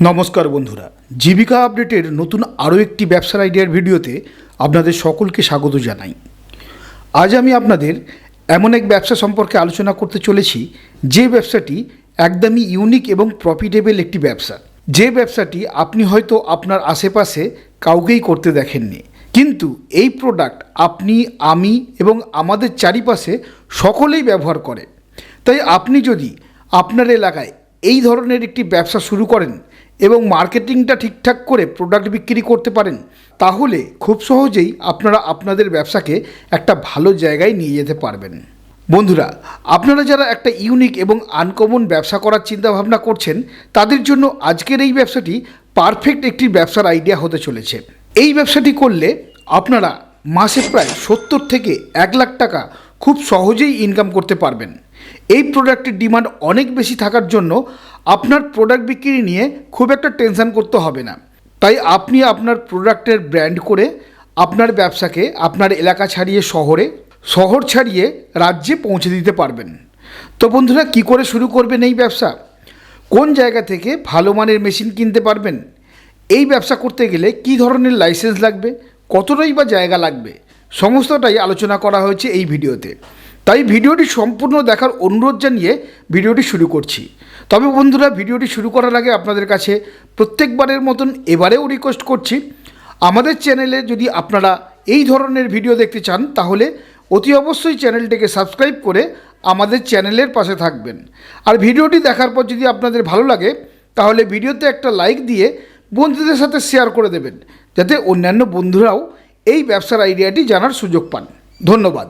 নমস্কার বন্ধুরা। জীবিকা আপডেটের নতুন আরও একটি ব্যবসার আইডিয়ার ভিডিওতে আপনাদের সকলকে স্বাগত জানাই। আজ আমি আপনাদের এমন এক ব্যবসা সম্পর্কে আলোচনা করতে চলেছি, যে ব্যবসাটি একদমই ইউনিক এবং প্রফিটেবল একটি ব্যবসা। যে ব্যবসাটি আপনি হয়তো আপনার আশেপাশে কাউকেই করতে দেখেননি, কিন্তু এই প্রোডাক্ট আপনি, আমি এবং আমাদের চারিপাশে সকলেই ব্যবহার করে। তাই আপনি যদি আপনার এলাকায় এই ধরনের একটি ব্যবসা শুরু করেন এবং মার্কেটিংটা ঠিকঠাক করে প্রোডাক্ট বিক্রি করতে পারেন, তাহলে খুব সহজেই আপনারা আপনাদের ব্যবসাকে একটা ভালো জায়গায় নিয়ে যেতে পারবেন। বন্ধুরা, আপনারা যারা একটা ইউনিক এবং আনকমন ব্যবসা করার চিন্তা ভাবনা করছেন, তাদের জন্য আজকের এই ব্যবসাটি পারফেক্ট একটি ব্যবসার আইডিয়া হতে চলেছে। এই ব্যবসাটি করলে আপনারা মাসে প্রায় সত্তর থেকে এক লাখ টাকা খুব সহজেই ইনকাম করতে পারবেন। এই প্রোডাক্টের ডিমান্ড অনেক বেশি থাকার জন্য আপনার প্রোডাক্ট বিক্রি নিয়ে খুব একটা টেনশন করতে হবে না। তাই আপনি আপনার প্রোডাক্টের ব্র্যান্ড করে আপনার ব্যবসাকে আপনার এলাকা ছাড়িয়ে শহরে, শহর ছাড়িয়ে রাজ্যে পৌঁছে দিতে পারবেন। তো বন্ধুরা, কি করে শুরু করবেন এই ব্যবসা? কোন জায়গা থেকে ভালো মানের মেশিন কিনতে পারবেন? এই ব্যবসা করতে গেলে কি ধরনের লাইসেন্স লাগবে? কতটাই বা জায়গা লাগবে? সমস্তটাই আলোচনা করা হয়েছে এই ভিডিওতে। তাই ভিডিওটি সম্পূর্ণ দেখার অনুরোধ জানিয়ে ভিডিওটি শুরু করছি। তবে বন্ধুরা, ভিডিওটি শুরু করার আগে আপনাদের কাছে প্রত্যেকবারের মতন এবারেও রিকোয়েস্ট করছি, আমাদের চ্যানেলে যদি আপনারা এই ধরনের ভিডিও দেখতে চান, তাহলে অতি অবশ্যই চ্যানেলটিকে সাবস্ক্রাইব করে আমাদের চ্যানেলের পাশে থাকবেন। আর ভিডিওটি দেখার পর যদি আপনাদের ভালো লাগে, তাহলে ভিডিওতে একটা লাইক দিয়ে বন্ধুদের সাথে শেয়ার করে দেবেন, যাতে অন্যান্য বন্ধুরাও এই ব্যবসার আইডিয়াটি জানার সুযোগ পান। ধন্যবাদ।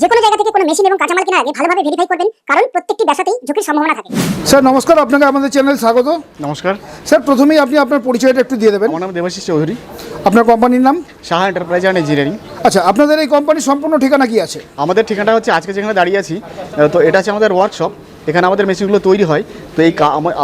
যে কোনো জায়গা থেকে কোনো মেশিন এবং কাঁচামাল কেনার আগে ভালোভাবে ভেরিফাই করবেন কারণ প্রত্যেকটি ব্যবসাতেই ঝুঁকির সম্ভাবনা থাকে। স্যার নমস্কার আপনাকে আমাদের চ্যানেলে স্বাগত। নমস্কার। স্যার প্রথমেই আপনি আপনার পরিচয়টা একটু দিয়ে দেবেন। আমার নাম দেবাশিস চৌধুরী। আপনার কোম্পানির নাম? সাহা এন্টারপ্রাইজ অ্যান্ড ইঞ্জিনিয়ারিং আচ্ছা আপনাদের এই কোম্পানির সম্পূর্ণ ঠিকানা কি আছে? আমাদের ঠিকানাটা হচ্ছে আজকে যেখানে দাঁড়িয়ে আছি তো এটা হচ্ছে আমাদের ওয়ার্কশপ এখানে আমাদের মেশিনগুলো তৈরি হয়। তো এই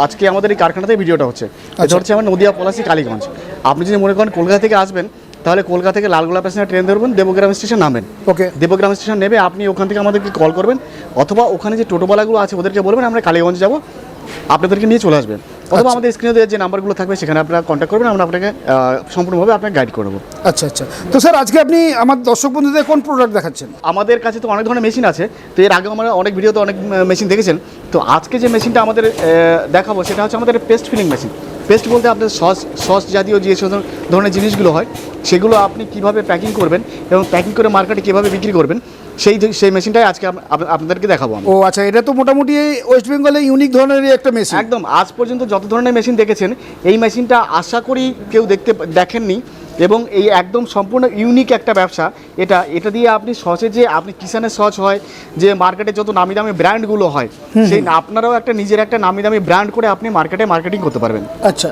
আজকে আমাদের এই কারখানাতে ভিডিওটা হচ্ছে। এটা আচ্ছা। হচ্ছে আমার নদিয়া পলাশি কালীগঞ্জ। আপনি যদি মনে করেন কলকাতা থেকে আসবেন তাহলে কলকাতা থেকে লালগোলা প্যাসেঞ্জার ট্রেন ধরবেন দেবগ্রাম স্টেশন নামেন। ওকে। দেবগ্রাম স্টেশন নেবে আপনি ওখান থেকে আমাদেরকে কল করবেন অথবা ওখানে যে টোটোওয়ালাগুলো আছে ওদেরকে বলবেন আমরা কালীগঞ্জ যাব আপনাদেরকে নিয়ে চলে আসবেন। অথবা আচ্ছা। আমাদের স্ক্রিনে যে নাম্বারগুলো থাকবে সেখানে আপনারা কন্ট্যাক্ট করবেন আমরা আপনাকে সম্পূর্ণভাবে আপনাকে গাইড করব আচ্ছা আচ্ছা। তো স্যার আজকে আপনি আমার দর্শক বন্ধুদের কোন প্রোডাক্ট দেখাচ্ছেন? আমাদের কাছে তো অনেক ধরনের মেশিন আছে তো এর আগে আমরা অনেক ভিডিওতে অনেক মেশিন দেখেছেন। তো আজকে যে মেশিনটা আমাদের দেখাবো সেটা হচ্ছে আমাদের পেস্ট ফিলিং মেশিন পেস্ট বলতে আপনার সস সস জাতীয় যে সব ধরনের জিনিসগুলো হয় সেগুলো আপনি কীভাবে প্যাকিং করবেন এবং প্যাকিং করে মার্কেটে কীভাবে বিক্রি করবেন সেই সেই মেশিনটাই আজকে আপ- আপ- আপনাদেরকে দেখাবো ও আচ্ছা এটা তো মোটামুটি ওয়েস্ট বেঙ্গলে ইউনিক ধরনের একটা মেশিন একদম আজ পর্যন্ত যত ধরনের মেশিন দেখেছেন এই মেশিনটা আশা করি কেউ দেখতে দেখেননি। এবং এই একদম সম্পূর্ণ ইউনিক একটা ব্যবসা। এটা এটা দিয়ে আপনি সচে যে আপনি কিষানের সচ হয় যে মার্কেটে যত নামি দামি ব্র্যান্ডগুলো হয় সেই আপনারাও একটা নিজের একটা নামি দামি ব্র্যান্ড করে আপনি মার্কেটে মার্কেটিং করতে পারবেন। আচ্ছা।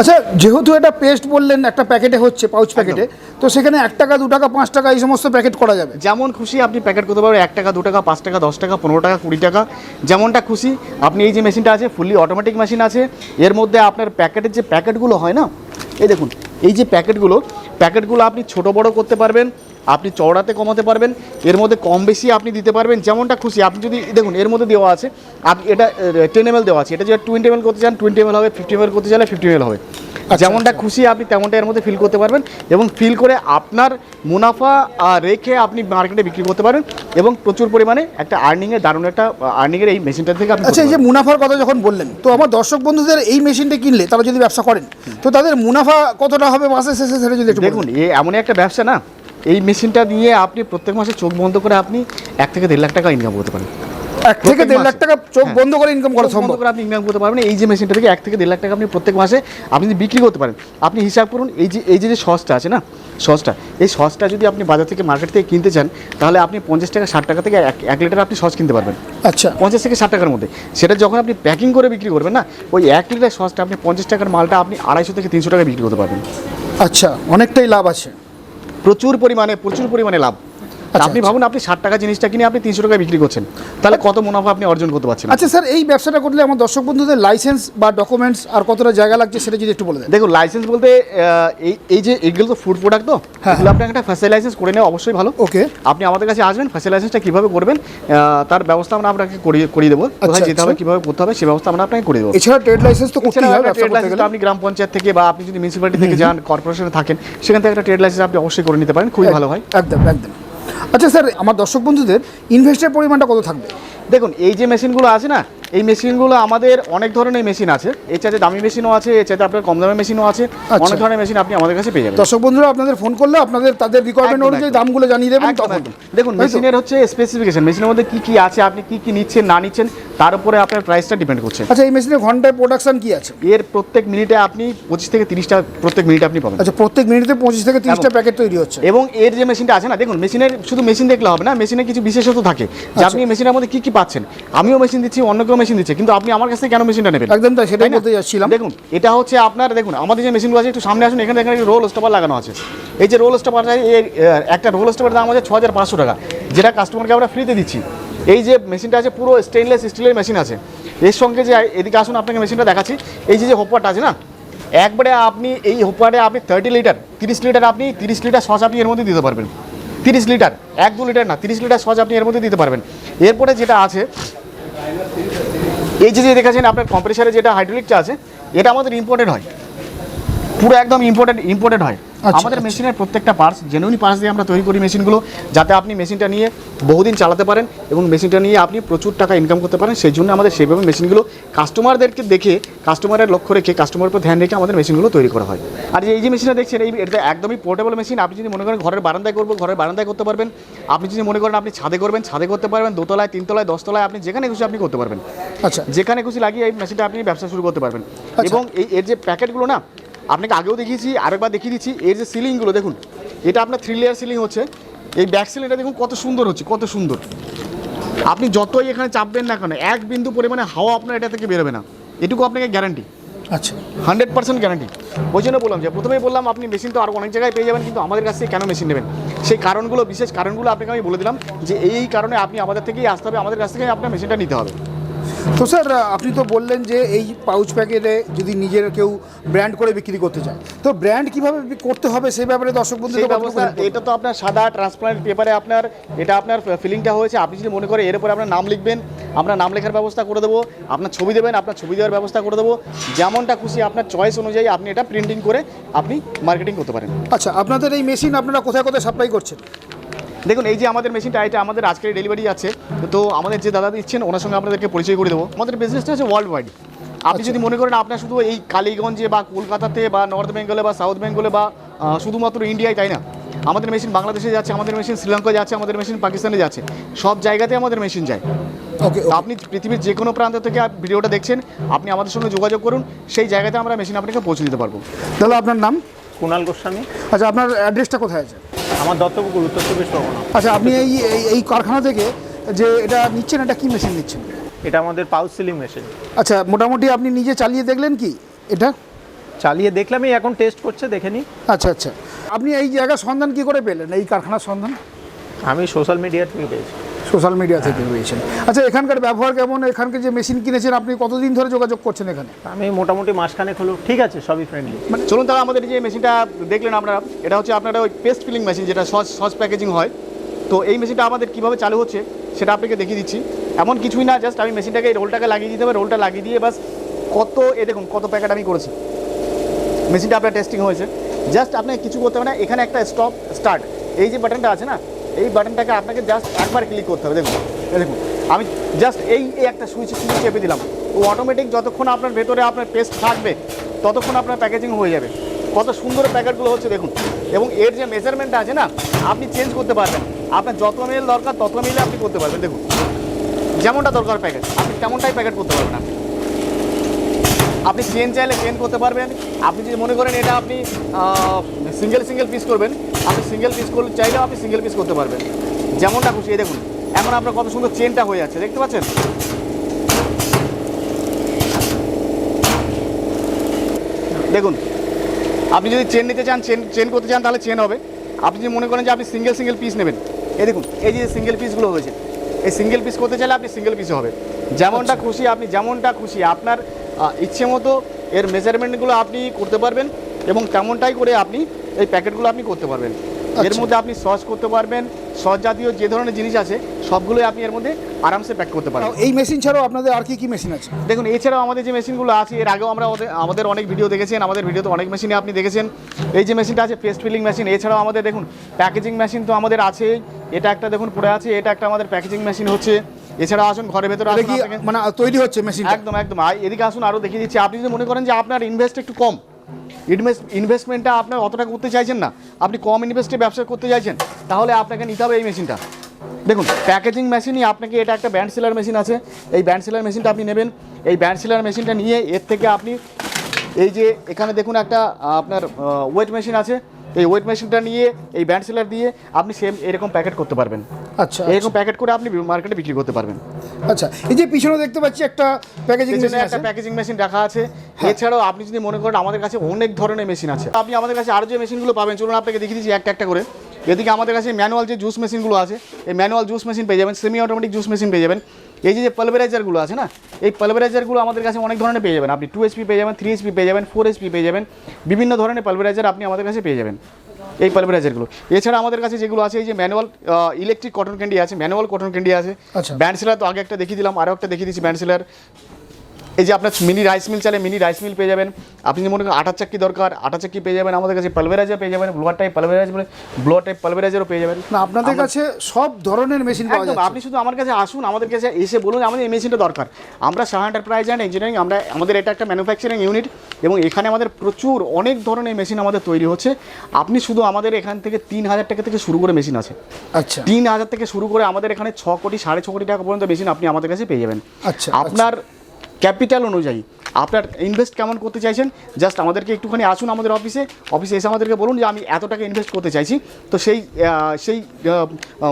আচ্ছা যেহেতু এটা পেস্ট বললেন একটা প্যাকেটে হচ্ছে পাউচ প্যাকেটে তো সেখানে এক টাকা দু টাকা পাঁচ টাকা এই সমস্ত প্যাকেট করা যাবে? যেমন খুশি আপনি প্যাকেট করতে পারবেন এক টাকা দু টাকা পাঁচ টাকা দশ টাকা পনেরো টাকা কুড়ি টাকা যেমনটা খুশি। আপনি এই যে মেশিনটা আছে ফুললি অটোমেটিক মেশিন আছে এর মধ্যে আপনার প্যাকেটের যে প্যাকেটগুলো হয় না এই দেখুন এই যে প্যাকেটগুলো প্যাকেটগুলো আপনি ছোট বড় করতে পারবেন আপনি চওড়াতে কমাতে পারবেন এর মধ্যে কম বেশি আপনি দিতে পারবেন যেমনটা খুশি। আপনি যদি দেখুন এর মধ্যে দেওয়া আছে আপনি এটা টেন এম দেওয়া আছে। এটা যদি টোয়েন্টি এম করতে চান টোয়েন্টি এম হবে ফিফটি এম করতে চাইলে ফিফটি এম হবে। যেমনটা খুশি আপনি তেমনটা এর মধ্যে ফিল করতে পারবেন এবং ফিল করে আপনার মুনাফা রেখে আপনি মার্কেটে বিক্রি করতে পারবেন এবং প্রচুর পরিমাণে একটা আর্নিংয়ের দারুণ একটা আর্নিংয়ের এই মেশিনটা থেকে আপনি আচ্ছা এই যে মুনাফার কথা যখন বললেন তো আমার দর্শক বন্ধুদের এই মেশিনটা কিনলে তারা যদি ব্যবসা করেন তো তাদের মুনাফা কতটা হবে মাসে শেষে সেটা যদি দেখুন এ এমনই একটা ব্যবসা না এই মেশিনটা নিয়ে আপনি প্রত্যেক মাসে চোখ বন্ধ করে আপনি এক থেকে দেড় লাখ টাকা ইনকাম করতে পারেন। এক থেকে দেড় লাখ টাকা চোখ হ্যাঁ। বন্ধ করে ইনকাম করা সম্ভব। করে আপনি ইনকাম করতে পারবেন। এই যে মেশিনটা থেকে এক থেকে দেড় লাখ টাকা আপনি প্রত্যেক মাসে আপনি যদি বিক্রি করতে পারেন আপনি হিসাব করুন এই যে এই যে যে সসটা আছে না সসটা এই সসটা যদি আপনি বাজার থেকে মার্কেট থেকে কিনতে চান তাহলে আপনি পঞ্চাশ টাকা ষাট টাকা থেকে এক এক লিটার আপনি সস কিনতে পারবেন। আচ্ছা। পঞ্চাশ থেকে ষাট টাকার মধ্যে। সেটা যখন আপনি প্যাকিং করে বিক্রি করবেন না ওই এক লিটার সসটা আপনি পঞ্চাশ টাকার মালটা আপনি আড়াইশো থেকে তিনশো টাকা বিক্রি করতে পারবেন। আচ্ছা অনেকটাই লাভ আছে। প্রচুর পরিমাণে প্রচুর পরিমাণে লাভ। আপনি আচ্ছা। ভাবুন আপনি ষাট টাকা জিনিসটা কিনে আপনি তিনশো টাকায় বিক্রি করছেন। তাহলে কত মুনাফা আপনি অর্জন করতে পারছেন? আচ্ছা স্যার এই ব্যবসাটা করলে আমার দর্শক বন্ধুদের লাইসেন্স বা ডকুমেন্টস আর কতটা জায়গা লাগছে সেটা যদি একটু বলে দেন। দেখুন লাইসেন্স বলতে এই এই যে এইগুলো তো ফুড প্রোডাক্ট তো? হ্যাঁ। এগুলো আপনাকে একটা ফ্যাসিলিটি লাইসেন্স করে নেওয়া অবশ্যই ভালো। ওকে। আপনি আমাদের কাছে আসবেন ফ্যাসিলিটি লাইসেন্সটা কীভাবে করবেন তার ব্যবস্থা আমরা আপনাকে করিয়ে করিয়ে দেবো। কোথায় যেতে হবে আচ্ছা। কীভাবে করতে হবে সে ব্যবস্থা আমরা আপনাকে করে দেবো। এছাড়া ট্রেড লাইসেন্স তো হয় একটা ব্যবসা ট্রেড লাইসেন্স আপনি গ্রাম পঞ্চায়েত থেকে বা আপনি যদি মিউনিসিপ্যালিটি থেকে যান কর্পোরেশনে থাকেন সেখান থেকে একটা ট্রেড লাইসেন্স আপনি অবশ্যই করে নিতে পারেন খুবই ভালো হয়। একদম একদম। আচ্ছা স্যার, আমার দর্শক বন্ধুদের ইনভেস্টের পরিমাণটা কত থাকবে? দেখুন, এই যে মেশিনগুলো আছে না এই মেশিনগুলো আমাদের অনেক ধরনের মেশিন আছে। এর চাইতে দামি মেশিনও আছে এর চাইতে আপনার কম দামের মেশিনও আছে। আচ্ছা। অনেক ধরনের মেশিন আপনি আমাদের কাছে পেয়ে যাবেন। দর্শক বন্ধুরা আপনাদের ফোন করলে আপনাদের তাদের রিকোয়ারমেন্ট অনুযায়ী দামগুলো জানিয়ে দেবেন তখন। দেখুন মেশিনের হচ্ছে স্পেসিফিকেশন মেশিনের মধ্যে কি কি আছে আপনি কি কি নিচ্ছেন না নিচ্ছেন তার উপরে আপনার প্রাইসটা ডিপেন্ড করছে। আচ্ছা এই মেশিনের ঘন্টায় প্রোডাকশন কি আছে? এর প্রত্যেক মিনিটে আপনি পঁচিশ থেকে তিরিশটা প্রত্যেক মিনিটে আপনি পাবেন। আচ্ছা প্রত্যেক মিনিটে পঁচিশ থেকে তিরিশটা প্যাকেট তৈরি হচ্ছে। এবং এর যে মেশিনটা আছে না দেখুন মেশিনের শুধু মেশিন দেখলে হবে না মেশিনে কিছু বিশেষত থাকে। যে আচ্ছা। আপনি মেশিনের মধ্যে কি কি পাচ্ছেন আমিও মেশিন দিচ্ছি অন্য কেউ মেশিন দিচ্ছে কিন্তু আপনি আমার কাছ থেকে কেন মেশিনটা নেবেন? একদম তাই সেটাই বলতে যাচ্ছিলাম দেখুন এটা হচ্ছে আপনার দেখুন আমাদের যে মেশিনগুলো আছে একটু সামনে আসুন এখানে দেখেন রোল স্টপার লাগানো আছে। এই যে রোল স্টপার আহ, একটা রোল স্টপার দাম আছে ছ হাজার পাঁচশো টাকা যেটা কাস্টমারকে আমরা ফ্রিতে দিচ্ছি। এই যে মেশিনটা আছে পুরো স্টেনলেস স্টিলের মেশিন আছে। এর সঙ্গে যে এদিকে আসুন আপনাকে মেশিনটা দেখাচ্ছি। এই যে যে হোপারটা আছে না একবারে আপনি এই হোপারে আপনি থার্টি লিটার তিরিশ লিটার আপনি তিরিশ লিটার সস আপনি এর মধ্যে দিতে পারবেন। তিরিশ লিটার এক দু লিটার না তিরিশ লিটার সস আপনি এর মধ্যে দিতে পারবেন। এরপরে যেটা আছে এই যে দেখাচ্ছেন আপনার কম্প্রেসারে যেটা হাইড্রোলিকটা আছে, এটা আমাদের ইম্পোর্টেড হয়। পুরো একদম ইম্পোর্টেড ইম্পোর্টেড হয়। আমাদের আচ্ছা। মেশিনের প্রত্যেকটা পার্টস জেনুইন পার্টস দিয়ে আমরা তৈরি করি মেশিনগুলো যাতে আপনি মেশিনটা নিয়ে বহুদিন চালাতে পারেন এবং মেশিনটা নিয়ে আপনি প্রচুর টাকা ইনকাম করতে পারেন। সেই জন্য আমাদের সেইভাবে মেশিনগুলো কাস্টমারদেরকে দেখে কাস্টমারের লক্ষ্য রেখে কাস্টমারের উপর ধ্যান রেখে আমাদের মেশিনগুলো তৈরি করা হয়। আর যে এই যে মেশিনটা দেখছেন এই এটা একদমই পোর্টেবল মেশিন আপনি যদি মনে করেন ঘরের বারান্দায় করব ঘরের বারান্দায় করতে পারবেন। আপনি যদি মনে করেন আপনি ছাদে করবেন ছাদে করতে পারবেন দোতলায় তিনতলায় দশতলায় আপনি যেখানে খুশি আপনি করতে পারবেন। আচ্ছা। যেখানে খুশি লাগিয়ে এই মেশিনটা আপনি ব্যবসা শুরু করতে পারবেন। আচ্ছা। এবং এই এর যে প্যাকেটগুলো না আপনাকে আগেও দেখিয়েছি আরেকবার দেখিয়ে দিচ্ছি। এর যে সিলিংগুলো দেখুন এটা আপনার থ্রি লেয়ার সিলিং হচ্ছে। এই ব্যাক সিলিংটা দেখুন কত সুন্দর হচ্ছে কত সুন্দর। আপনি যতই এখানে চাপবেন না কেন এক বিন্দু পরিমাণে হাওয়া আপনার এটা থেকে বেরোবে না। এটুকু আপনাকে গ্যারান্টি আচ্ছা। হান্ড্রেড পার্সেন্ট গ্যারান্টি ওই জন্য বললাম যে প্রথমেই বললাম আপনি মেশিন তো আরও অনেক জায়গায় পেয়ে যাবেন কিন্তু আমাদের কাছ থেকে কেন মেশিন নেবেন? সেই কারণগুলো বিশেষ কারণগুলো আপনাকে আমি বলে দিলাম যে এই এই কারণে আপনি আমাদের থেকেই আসতে হবে আমাদের কাছ থেকে আপনার মেশিনটা নিতে হবে। তো স্যার আপনি তো বললেন যে এই পাউচ প্যাকেটে যদি নিজের কেউ ব্র্যান্ড করে বিক্রি করতে চায় তো ব্র্যান্ড কীভাবে করতে হবে সেই ব্যাপারে দর্শক ব্যবস্থা এটা তো আপনার সাদা ট্রান্সপারেন্ট পেপারে আপনার এটা আপনার ফিলিংটা হয়েছে আপনি যদি মনে করেন এর উপরে আপনার নাম লিখবেন আমরা নাম লেখার ব্যবস্থা করে দেবো আপনার ছবি দেবেন আপনার ছবি দেওয়ার ব্যবস্থা করে দেবো যেমনটা খুশি আপনার চয়েস অনুযায়ী আপনি এটা প্রিন্টিং করে আপনি মার্কেটিং করতে পারেন। আচ্ছা আপনাদের এই মেশিন আপনারা কোথায় কোথায় সাপ্লাই করছেন? দেখুন এই যে আমাদের মেশিনটা এটা আমাদের আজকের ডেলিভারি আছে। তো আমাদের যে দাদা দিচ্ছেন ওনার সঙ্গে আপনাদেরকে পরিচয় করে দেবো। আমাদের বিজনেসটা হচ্ছে ওয়ার্ল্ড ওয়াইড আপনি যদি মনে করেন আপনার শুধু এই কালীগঞ্জে বা কলকাতাতে বা নর্থ বেঙ্গলে বা সাউথ বেঙ্গলে বা শুধুমাত্র ইন্ডিয়ায় তাই না? আমাদের মেশিন বাংলাদেশে যাচ্ছে আমাদের মেশিন শ্রীলঙ্কা যাচ্ছে আমাদের মেশিন পাকিস্তানে যাচ্ছে। সব জায়গাতে আমাদের মেশিন যায়। ওকে আপনি পৃথিবীর যে কোনো প্রান্ত থেকে ভিডিওটা দেখছেন আপনি আমাদের সঙ্গে যোগাযোগ করুন সেই জায়গাতে আমরা মেশিন আপনাকে পৌঁছে দিতে পারব। তাহলে আপনার নাম? কুণাল গোস্বামী। আচ্ছা আপনার অ্যাড্রেসটা কোথায় আছে? আমার দত্তপুকুর উত্তর চব্বিশ পরগনা। আচ্ছা আপনি এই এই- কারখানা থেকে যে এটা নিচ্ছেন এটা কি মেশিন নিচ্ছেন? এটা আমাদের পাউচ সিলিং মেশিন আচ্ছা মোটামুটি আপনি নিজে চালিয়ে দেখলেন কি এটা? চালিয়ে দেখলাম এই এখন টেস্ট করছে দেখে নিই আচ্ছা আচ্ছা। আপনি এই জায়গার সন্ধান কি করে পেলেন এই কারখানার সন্ধান? আমি সোশ্যাল মিডিয়া থেকে পেয়েছি। সোশ্যাল মিডিয়া থেকে পেয়েছেন আচ্ছা এখানকার ব্যবহার কেমন? এখানকার যে মেশিন কিনেছেন আপনি কতদিন ধরে যোগাযোগ করছেন এখানে? আমি মোটামুটি মাসখানেক হলো। ঠিক আছে সবই ফ্রেন্ডলি মানে চলুন তাহলে আমাদের যে মেশিনটা দেখলেন আপনারা এটা হচ্ছে আপনারা ওই পেস্ট ফিলিং মেশিন যেটা সস সস প্যাকেজিং হয়। তো এই মেশিনটা আমাদের কীভাবে চালু হচ্ছে সেটা আপনাকে দেখিয়ে দিচ্ছি। এমন কিছুই না জাস্ট আমি মেশিনটাকে এই রোলটাকে লাগিয়ে দিতে হবে রোলটা লাগিয়ে দিয়ে বাস কত এ দেখুন কত প্যাকেট আমি করেছি। মেশিনটা আপনার টেস্টিং হয়েছে। জাস্ট আপনাকে কিছু করতে হবে না এখানে একটা স্টপ স্টার্ট এই যে বাটনটা আছে না এই বাটনটাকে আপনাকে জাস্ট একবার ক্লিক করতে হবে, দেখুন দেখুন, আমি জাস্ট এই একটা সুইচ সুইচ চেপে দিলাম। ও অটোমেটিক যতক্ষণ আপনার ভেতরে আপনার পেস্ট থাকবে, ততক্ষণ আপনার প্যাকেজিং হয়ে যাবে। কত সুন্দর প্যাকেটগুলো হচ্ছে, দেখুন। এবং এর যে মেজারমেন্টটা আছে না, আপনি চেঞ্জ করতে পারবেন। আপনার যত মিল দরকার, তত মিলে আপনি করতে পারবেন, দেখুন। যেমনটা দরকার প্যাকেট আপনি তেমনটাই প্যাকেট করতে পারবেন আপনি। আপনি চেন চাইলে চেন করতে পারবেন। আপনি যদি মনে করেন এটা আপনি সিঙ্গেল সিঙ্গেল পিস করবেন আপনি সিঙ্গেল পিস করলে চাইলেও আপনি সিঙ্গেল পিস করতে পারবেন। যেমনটা খুশি এই দেখুন এখন আপনার কত সুন্দর চেনটা হয়ে যাচ্ছে দেখতে পাচ্ছেন? দেখুন আপনি যদি চেন নিতে চান চেন চেন করতে চান তাহলে চেন হবে। আপনি যদি মনে করেন যে আপনি সিঙ্গেল সিঙ্গেল পিস নেবেন এই দেখুন এই যে সিঙ্গেল পিসগুলো হয়েছে এই সিঙ্গেল পিস করতে চাইলে আপনি সিঙ্গেল পিসে হবে। যেমনটা খুশি আপনি যেমনটা খুশি আপনার ইচ্ছে মতো এর মেজারমেন্টগুলো আপনি করতে পারবেন এবং তেমনটাই করে আপনি এই প্যাকেটগুলো আপনি করতে পারবেন। এর আচ্ছা। মধ্যে আপনি সস করতে পারবেন সস জাতীয় যে ধরনের জিনিস আছে সবগুলোই আপনি এর মধ্যে আরামসে প্যাক করতে পারবেন। এই মেশিন ছাড়াও আপনাদের আর কি কি মেশিন আছে? দেখুন এছাড়াও আমাদের যে মেশিনগুলো আছে এর আগেও আমরা আমাদের অনেক ভিডিও দেখেছেন আমাদের ভিডিওতে অনেক মেশিনে আপনি দেখেছেন। এই যে মেশিনটা আছে পেস্ট ফিলিং মেশিন এছাড়াও আমাদের দেখুন প্যাকেজিং মেশিন তো আমাদের আছে এটা একটা দেখুন পড়ে আছে এটা একটা আমাদের প্যাকেজিং মেশিন হচ্ছে। এছাড়া আসুন ঘরের ভেতরে আসুন মানে তৈরি হচ্ছে মেশিন একদম একদম। এদিকে আসুন আরও দেখিয়ে দিচ্ছি। আপনি যদি মনে করেন যে আপনার ইনভেস্ট একটু কম ইনভেস্টমেন্টটা আপনার অতটা করতে চাইছেন না। আপনি কম ইনভেস্টে ব্যবসা করতে চাইছেন, তাহলে আপনাকে নিতে হবে এই মেশিনটা। দেখুন প্যাকেজিং মেশিনই আপনাকে এটা একটা ব্যান্ড সেলার মেশিন আছে। এই ব্যান্ড সেলার মেশিনটা আপনি নেবেন। এই ব্যান্ড সেলার মেশিনটা নিয়ে এর থেকে আপনি এই যে এখানে দেখুন একটা, আপনার ওয়েট মেশিন আছে। এই ওয়েট মেশিনটা নিয়ে এই ব্যান্ড সেলার দিয়ে আপনি সেম এরকম প্যাকেট করতে পারবেন। আচ্ছা এরকম প্যাকেট করে আপনি মার্কেটে বিক্রি করতে পারবেন। আচ্ছা এই যে পিছনে দেখতে পাচ্ছি একটা প্যাকেজিং মেশিন একটা প্যাকেজিং মেশিন রাখা আছে। এছাড়াও আপনি যদি মনে করেন আমাদের কাছে অনেক ধরনের মেশিন আছে। আপনি আমাদের কাছে আরও যে মেশিনগুলো পাবেন চলুন আপনাকে দেখিয়ে দিচ্ছি একটা একটা করে। এদিকে আমাদের কাছে ম্যানুয়াল যে জুস মেশিনগুলো আছে এই ম্যানুয়াল জুস মেশিন পেয়ে যাবেন সেমি অটোমেটিক জুস মেশিন পেয়ে যাবেন। এই যে যে পালভেরাইজারগুলো আছে না এই পালভেরাইজারগুলো আমাদের কাছে অনেক ধরনের পেয়ে যাবেন। আপনি টু এসপি পেয়ে যাবেন থ্রি এসপি পেয়ে যাবেন ফোর এসপি পেয়ে যাবেন বিভিন্ন ধরনের পালভেরাইজার আপনি আমাদের কাছে পেয়ে যাবেন। এই পালভেরাইজারগুলো এছাড়া আমাদের কাছে যেগুলো আছে এই যে ম্যানুয়াল ইলেকট্রিক কটন ক্যান্ডি আছে ম্যানুয়াল কটন ক্যান্ডি আছে। ব্যান্ডসেলার ব্যান্ড সেলার তো আগে একটা দেখিয়ে দিলাম আরও একটা দেখিয়ে দিচ্ছি ব্যান্ড সেলার এই যে আপনার মিনি রাইস মিল চালে মিনি রাইস মিল পেয়ে যাবেন। আপনি যদি মনে করেন আটার চাক্কি দরকার আটার চাক্কি পেয়ে যাবেন আমাদের কাছে পালভেরাইজার পেয়ে যাবেন ব্লোয়ার টাইপ পালভেরাইজার বলে ব্লোয়ার টাইপ পালভেরাইজারও পেয়ে যাবেন। না আপনাদের কাছে সব ধরনের মেশিন পাওয়া যাচ্ছে। আপনি শুধু আমার কাছে আসুন আমাদের কাছে এসে বলুন আমাদের এই মেশিনটা দরকার। আমরা শাহ এন্টারপ্রাইজ অ্যান্ড ইঞ্জিনিয়ারিং আমরা আমাদের এটা একটা ম্যানুফ্যাকচারিং ইউনিট এবং এখানে আমাদের প্রচুর অনেক ধরনের মেশিন আমাদের তৈরি হচ্ছে। আপনি শুধু আমাদের এখান থেকে তিন হাজার টাকা থেকে শুরু করে মেশিন আছে। আচ্ছা। তিন হাজার থেকে শুরু করে আমাদের এখানে ছ কোটি সাড়ে ছ কোটি টাকা পর্যন্ত মেশিন আপনি আমাদের কাছে পেয়ে যাবেন। আচ্ছা, আপনার ক্যাপিটাল অনুযায়ী। আপনার ইনভেস্ট কেমন করতে চাইছেন? জাস্ট আমাদেরকে একটুখানি আসুন আমাদের অফিসে অফিসে এসে আমাদেরকে বলুন যে, আমি এত টাকা ইনভেস্ট করতে চাইছি। তো সেই সেই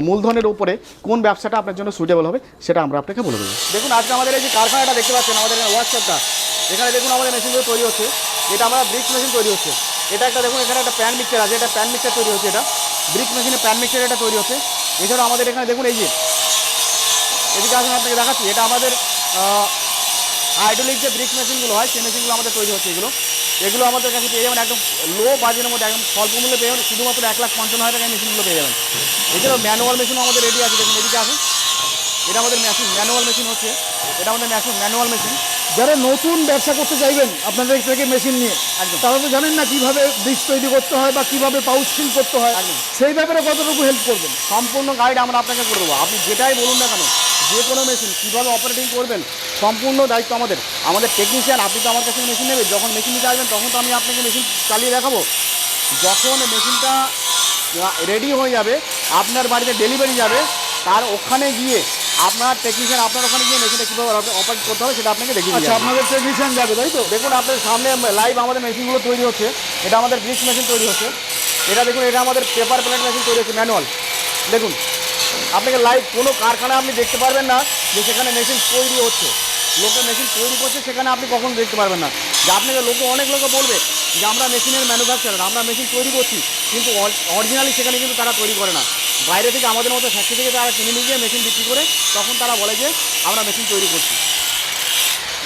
মূলধনের উপরে কোন ব্যবসাটা আপনার জন্য সুইটেবল হবে, সেটা আমরা আপনাকে বলে দেবো। দেখুন, আজকে আমাদের এই যে কারখানাটা দেখতে পাচ্ছেন, আমাদের হোয়াটসঅ্যাপটা এখানে দেখুন আমাদের মেশিনগুলো তৈরি হচ্ছে। এটা আমরা ব্রিক্স মেশিন তৈরি হচ্ছে। এটা একটা দেখুন, এখানে একটা প্যান মিক্সার আছে, এটা প্যান মিক্সার তৈরি হচ্ছে এটা। ব্রিক্স মেশিনে প্যান মিক্সার এটা তৈরি হচ্ছে। এছাড়াও আমাদের এখানে দেখুন, এই যে, এদিকে আসুন, আপনাকে দেখাচ্ছি। এটা আমাদের হাইড্রোলিক যে ব্রিক মেশিনগুলো হয়, সেই মেশিনগুলো আমাদের তৈরি হচ্ছে এগুলো। এগুলো আমাদের কাছে পেয়ে যাবেন একদম লো বাজেটের মধ্যে, একদম স্বল্প মূল্যে পেয়ে যাবেন, শুধুমাত্র এক লাখ পঞ্চান্ন হাজার টাকা মেশিনগুলো পেয়ে যাবেন। এছাড়াও ম্যানুয়াল মেশিনও আমাদের রেডি আছে, দেখুন এদিকে আসুন। এটা আমাদের মেশিন ম্যানুয়াল মেশিন হচ্ছে। এটা আমাদের মেশিন ম্যানুয়াল মেশিন যারা নতুন ব্যবসা করতে চাইবেন আপনাদের থেকে মেশিন নিয়ে একদম। তারা তো জানেন না কীভাবে বীজ তৈরি করতে হয় বা কীভাবে পাউচ ফিল করতে হয়। সেই ব্যাপারে কতটুকু হেল্প করবেন? সম্পূর্ণ গাইড আমরা আপনাকে করে দেবো। আপনি যেটাই বলুন না কেন যে কোনো মেশিন কীভাবে অপারেটিং করবেন সম্পূর্ণ দায়িত্ব আমাদের। আমাদের টেকনিশিয়ান আপনি তো আমার কাছে মেশিন নেবেন। যখন মেশিন নিতে আসবেন তখন তো আমি আপনাকে মেশিন চালিয়ে দেখাবো। যখন মেশিনটা রেডি হয়ে যাবে আপনার বাড়িতে ডেলিভারি যাবে তার ওখানে গিয়ে আপনার টেকনিশিয়ান আপনার ওখানে গিয়ে মেশিনটা কীভাবে অপারেট করতে হবে সেটা আপনাকে দেখিয়ে আচ্ছা আপনাদের টেকনিশিয়ান যাবে তাই তো? দেখুন আপনার সামনে লাইভ আমাদের মেশিনগুলো তৈরি হচ্ছে। এটা আমাদের ব্রিক্স মেশিন তৈরি হচ্ছে। এটা দেখুন এটা আমাদের পেপার প্লেট মেশিন তৈরি হচ্ছে ম্যানুয়াল দেখুন আপনাকে লাইভ কোনো কারখানায় আপনি দেখতে পারবেন না যে সেখানে মেশিন তৈরি হচ্ছে। লোকে মেশিন তৈরি করছে সেখানে আপনি কখনো দেখতে পারবেন না। যে আপনাকে লোকে অনেক লোকে বলবে যে আমরা মেশিনের ম্যানুফ্যাকচারার আমরা মেশিন তৈরি করছি। কিন্তু অরিজিনালি সেখানে কিন্তু তারা তৈরি করে না। বাইরে থেকে আমাদের মতো ফ্যাক্টরি থেকে তারা কিনে নিয়ে গিয়ে মেশিন বিক্রি করে, তখন তারা বলে যে আমরা মেশিন তৈরি করছি।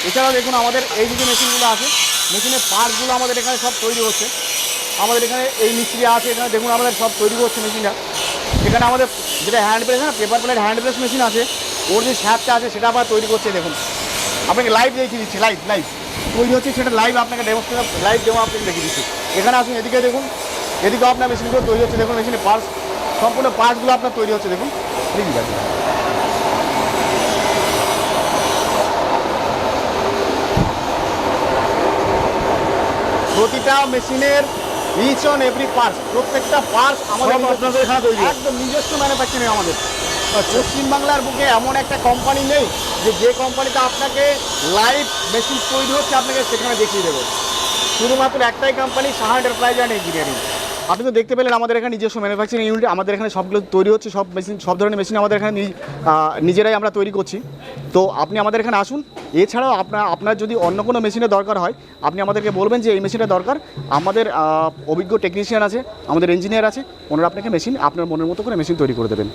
এছাড়াও দেখুন আমাদের এই যে মেশিনগুলো আছে মেশিনের পার্টসগুলো আমাদের এখানে সব তৈরি হচ্ছে। আমাদের এখানে এই মিস্ত্রি আছে, এখানে দেখুন আমাদের সব তৈরি করছে মেশিনটা এখানে আমাদের যেটা হ্যান্ড প্রেস না paper plate hand press machine আছে, ওর যে স্যাপটা আছে সেটা আবার তৈরি করছে, দেখুন। আপনাকে লাইভ দেখিয়ে দিচ্ছি লাইভ লাইভ তৈরি হচ্ছে, সেটা লাইভ আপনাকে ডেমোস্ট্রেট লাইভ ডেমো আপনাকে দেখিয়ে দিচ্ছি। এখানে আসুন, এদিকে দেখুন, এদিকেও আপনার মেশিনগুলো তৈরি হচ্ছে, দেখুন মেশিনের পার্টস সম্পূর্ণ পার্টসগুলো আপনার তৈরি হচ্ছে দেখুন। দেখি যাবে প্রতিটা মেশিনের ইচ অন এভরি পার্টস প্রত্যেকটা পার্টস আমাদের আপনাদের এখানে তৈরি? একদম নিজস্ব ম্যানুফ্যাকচারিং আমাদের। পশ্চিমবাংলার বুকে এমন একটা কোম্পানি নেই যে যে কোম্পানিতে আপনাকে লাইভ মেশিন তৈরি হচ্ছে আপনাকে সেখানে দেখিয়ে দেবে। শুধুমাত্র একটাই company Saha enterprise and engineering আপনি তো দেখতে পেলেন আমাদের এখানে নিজস্ব ম্যানুফ্যাকচারিং ইউনিট আমাদের এখানে সবগুলো তৈরি হচ্ছে, সব মেশিন সব ধরনের মেশিন আমাদের এখানে নিজেরাই আমরা তৈরি করছি। তো আপনি আমাদের এখানে আসুন। এছাড়াও আপনার আপনার যদি অন্য কোনো মেশিনের দরকার হয়, আপনি আমাদেরকে বলবেন যে এই মেশিনটা দরকার। আমাদের অভিজ্ঞ টেকনিশিয়ান আছে, আমাদের ইঞ্জিনিয়ার আছে, ওনারা আপনাকে মেশিন আপনার মনের মতো করে মেশিন তৈরি করে দেবেন।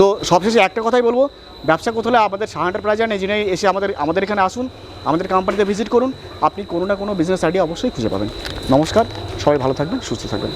তো সবশেষে একটা কথাই বলব, ব্যবসা করতে হলে আমাদের সাহান্ডার প্রাইজ অ্যান্ড ইঞ্জিনিয়ারিং এসে আমাদের আমাদের এখানে আসুন, আমাদের কোম্পানিতে ভিজিট করুন। আপনি কোনো না কোনো বিজনেস আইডিয়া অবশ্যই খুঁজে পাবেন। নমস্কার, সবাই ভালো থাকবেন, সুস্থ থাকবেন।